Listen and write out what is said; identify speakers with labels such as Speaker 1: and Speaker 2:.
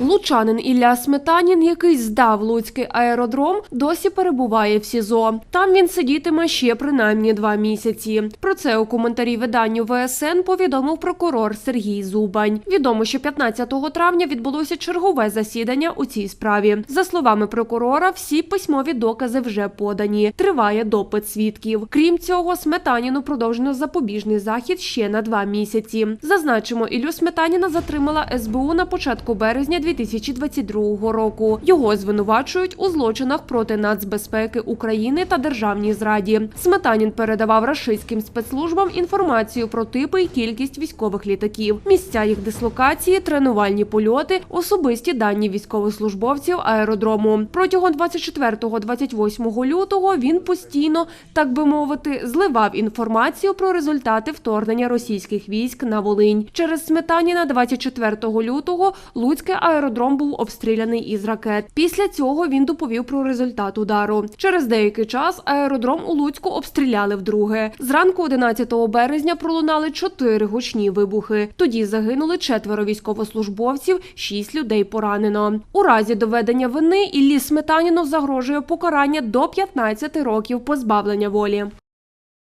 Speaker 1: Лучанин Ілля Сметанін, який здав Луцький аеродром, досі перебуває в СІЗО. Там він сидітиме ще принаймні два місяці. Про це у коментарі виданню ВСН повідомив прокурор Сергій Зубань. Відомо, що 15 травня відбулося чергове засідання у цій справі. За словами прокурора, всі письмові докази вже подані. Триває допит свідків. Крім цього, Сметаніну продовжено запобіжний захід ще на два місяці. Зазначимо, Іллю Сметаніна затримала СБУ на початку березня 2022 року. Його звинувачують у злочинах проти нацбезпеки України та державній зраді. Сметанін передавав рашистським спецслужбам інформацію про типи і кількість військових літаків, місця їх дислокації, тренувальні польоти, особисті дані військовослужбовців аеродрому. Протягом 24-28 лютого він постійно, так би мовити, зливав інформацію про результати вторгнення російських військ на Волинь. Через Сметаніна 24 лютого Луцький аеродром був обстріляний із ракет. Після цього він доповів про результат удару. Через деякий час аеродром у Луцьку обстріляли вдруге. Зранку 11 березня пролунали чотири гучні вибухи. Тоді загинули четверо військовослужбовців, шість людей поранено. У разі доведення вини Іллі Сметаніну загрожує покарання до 15 років позбавлення волі.